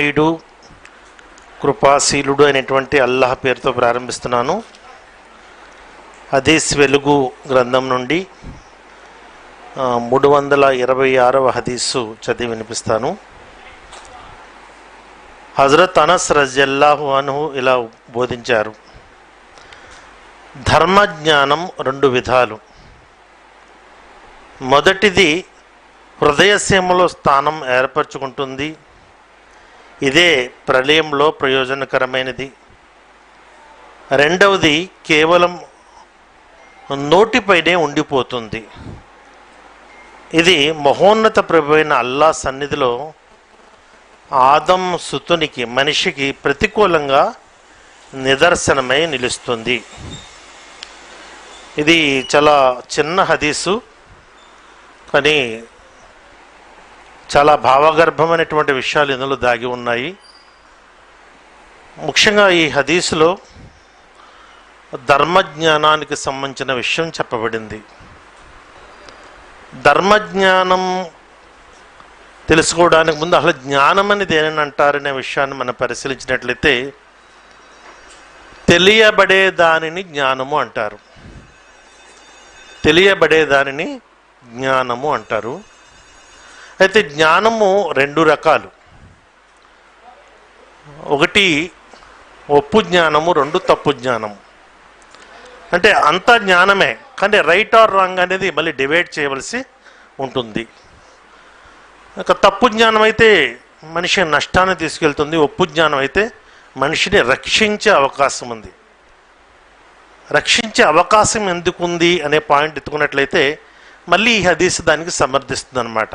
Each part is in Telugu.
దయామయుడు కృపాశీలుడు అనేటువంటి అల్లాహ్ పేరుతో ప్రారంభిస్తున్నాను. హదీస్ వెలుగు గ్రంథం నుండి మూడు వందల ఇరవై ఆరవ హదీసు చదివి వినిపిస్తాను. హజరత్ అనస్ రజల్లాహు అనుహు ఇలా బోధించారు. ధర్మజ్ఞానం రెండు విధాలు. మొదటిది హృదయసీమలో స్థానం ఏర్పరచుకుంటుంది. ఇదే ప్రళయంలో ప్రయోజనకరమైనది. రెండవది కేవలం నోటిపైనే ఉండిపోతుంది. ఇది మహోన్నత ప్రభు అయిన అల్లా సన్నిధిలో ఆదం సుతునికి మనిషికి ప్రతికూలంగా నిదర్శనమై నిలుస్తుంది. ఇది చాలా చిన్న హదీసు కానీ చాలా భావగర్భమైనటువంటి విషయాలు ఇందులో దాగి ఉన్నాయి. ముఖ్యంగా ఈ హదీసులో ధర్మజ్ఞానానికి సంబంధించిన విషయం చెప్పబడింది. ధర్మజ్ఞానం తెలుసుకోవడానికి ముందు అసలు జ్ఞానం అనేది ఏనని అంటారనే విషయాన్ని మనం పరిశీలించినట్లయితే తెలియబడే దానిని జ్ఞానము అంటారు. తెలియబడే దానిని జ్ఞానము అంటారు. అయితే జ్ఞానము రెండు రకాలు. ఒకటి ఒప్పు జ్ఞానము రెండు తప్పు జ్ఞానము. అంటే అంత జ్ఞానమే కానీ రైట్ ఆర్ రాంగ్ అనేది మళ్ళీ డివైడ్ చేయవలసి ఉంటుంది. ఒక తప్పు జ్ఞానం అయితే మనిషి నష్టాన్ని తీసుకెళ్తుంది ఒప్పు జ్ఞానం అయితే మనిషిని రక్షించే అవకాశం ఉంది. రక్షించే అవకాశం ఎందుకుంది అనే పాయింట్ ఎత్తుకున్నట్లయితే మళ్ళీ ఈ హదీస్ దానికి సమర్థిస్తుంది అనమాట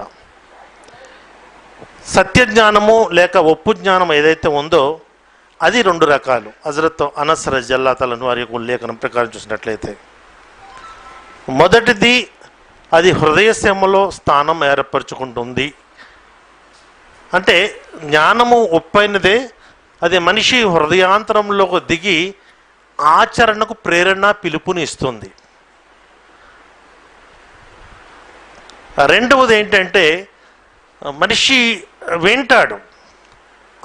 సత్య జ్ఞానము లేక ఒప్పు జ్ఞానం ఏదైతే ఉందో అది రెండు రకాలు. హజరత్ అనసర జల్లాతలను వారి యొక్క ఉల్లేఖనం ప్రకారం చూసినట్లయితే. మొదటిది అది హృదయసీమలో స్థానం ఏర్పరచుకుంటుంది. అంటే జ్ఞానము ఒప్పైనదే అది మనిషి హృదయాంతరంలోకి దిగి ఆచరణకు ప్రేరణ పిలుపుని ఇస్తుంది. రెండవది ఏంటంటే మనిషి వింటాడు.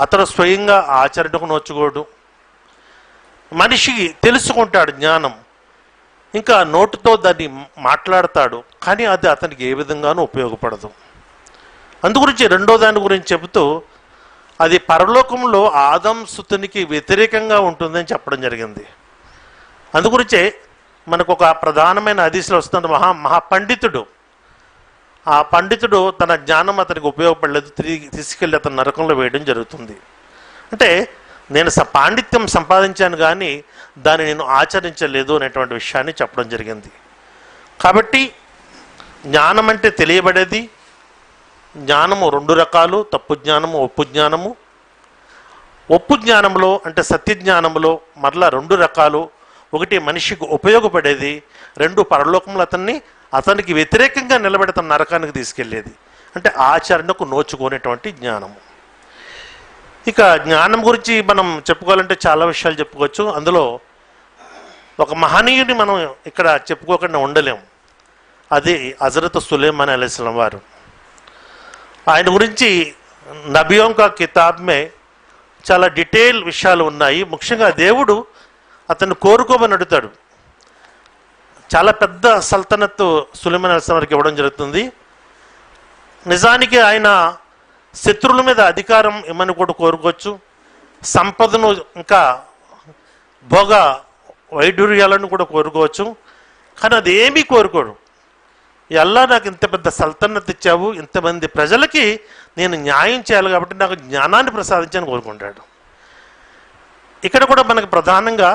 అతడు స్వయంగా ఆచరణకు నోచుకోడు. మనిషి తెలుసుకుంటాడు జ్ఞానం. ఇంకా నోటుతో దాన్ని మాట్లాడతాడు కానీ అది అతనికి ఏ విధంగానూ ఉపయోగపడదు. అందుగురించి రెండో దాని గురించి చెబుతూ అది పరలోకంలో ఆదం సుతునికి వ్యతిరేకంగా ఉంటుందని చెప్పడం జరిగింది. అందుగురించే మనకు ఒక ప్రధానమైన హదీసులో వస్తున్న మహా మహాపండితుడు ఆ పండితుడు తన జ్ఞానం అతనికి ఉపయోగపడలేదు తిరిగి తీసుకెళ్ళి అతను నరకంలో వేయడం జరుగుతుంది. అంటే నేను స పాండిత్యం సంపాదించాను కానీ దాన్ని నేను ఆచరించలేదు అనేటువంటి విషయాన్ని చెప్పడం జరిగింది. కాబట్టి జ్ఞానం అంటే తెలియబడేది జ్ఞానము రెండు రకాలు తప్పు జ్ఞానము ఒప్పు జ్ఞానము. ఒప్పు జ్ఞానంలో అంటే సత్య జ్ఞానంలో మరలా రెండు రకాలు. ఒకటి మనిషికి ఉపయోగపడేది రెండు పరలోకంలో అతన్ని అతనికి వ్యతిరేకంగా నిలబెడతాం నరకానికి తీసుకెళ్ళేది. అంటే ఆచరణకు నోచుకునేటువంటి జ్ఞానము. ఇక జ్ఞానం గురించి మనం చెప్పుకోవాలంటే చాలా విషయాలు చెప్పుకోవచ్చు. అందులో ఒక మహనీయుని మనం ఇక్కడ చెప్పుకోకుండా ఉండలేము. అది హజరత్ సులేమాన్ అలీస్లం వారు. ఆయన గురించి నబియోం కితాబ్మే కితాబ్ మే చాలా డీటెయిల్ విషయాలు ఉన్నాయి. ముఖ్యంగా దేవుడు అతన్ని కోరుకోమని అడుగుతాడు. చాలా పెద్ద సల్తనత్తు సులిమన్ అలీస్లం వారికి ఇవ్వడం జరుగుతుంది. నిజానికి ఆయన శత్రువుల మీద అధికారం ఇమ్మని కూడా కోరుకోవచ్చు. సంపదను ఇంకా భోగ వైడూర్యాలను కూడా కోరుకోవచ్చు. కానీ అది ఏమీ కోరుకోడు ఎలా నాకు ఇంత పెద్ద సల్తన్నత్ ఇచ్చావు ఇంతమంది ప్రజలకి నేను న్యాయం చేయాలి కాబట్టి నాకు జ్ఞానాన్ని ప్రసాదించని కోరుకుంటాడు. ఇక్కడ కూడా మనకు ప్రధానంగా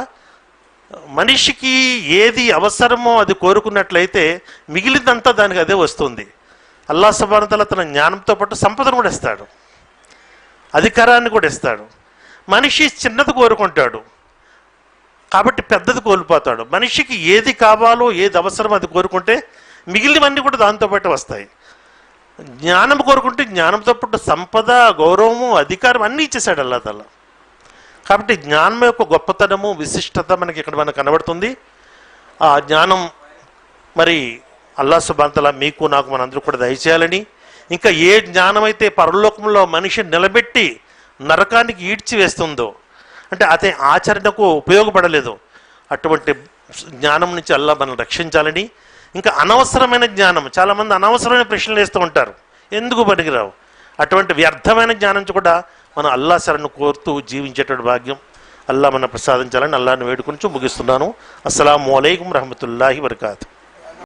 మనిషికి ఏది అవసరమో అది కోరుకున్నట్లయితే మిగిలిందంతా దానికి అదే వస్తుంది. అల్లా సుబానతల తన జ్ఞానంతో పాటు సంపదను కూడా ఇస్తాడు. అధికారాన్ని కూడా ఇస్తాడు. మనిషి చిన్నది కోరుకుంటాడు. కాబట్టి పెద్దది కోల్పోతాడు. మనిషికి ఏది కావాలో ఏది అవసరమో అది కోరుకుంటే మిగిలినవన్నీ కూడా దాంతో పాటు వస్తాయి. జ్ఞానం కోరుకుంటే జ్ఞానంతో పాటు సంపద గౌరవము అధికారం అన్నీ ఇచ్చేసాడు అల్లా తల్లా కాబట్టి జ్ఞానం యొక్క గొప్పతనము విశిష్టత మనకి ఇక్కడ మనకు కనబడుతుంది. ఆ జ్ఞానం మరి అల్లా సుబాంతలా మీకు నాకు మనందరూ కూడా దయచేయాలని. ఇంకా ఏ జ్ఞానమైతే పరలోకంలో మనిషి నిలబెట్టి నరకానికి ఈడ్చి వేస్తుందో అంటే అదే ఆచరణకు ఉపయోగపడలేదు. అటువంటి జ్ఞానం నుంచి అల్లా మనం రక్షించాలని. ఇంకా అనవసరమైన జ్ఞానం చాలామంది అనవసరమైన ప్రశ్నలు వేస్తూ ఉంటారు. ఎందుకు పనికిరావు? అటువంటి వ్యర్థమైన జ్ఞానం నుంచి కూడా మనం అల్లా శరణ్ కోరుతూ జీవించేటువంటి భాగ్యం. అల్లా మన ప్రసాదించాలని అల్లాని వేడుకుంటూ ముగిస్తున్నాను. అస్సలం అయికం రహమతుల్లాహి వరకాతు.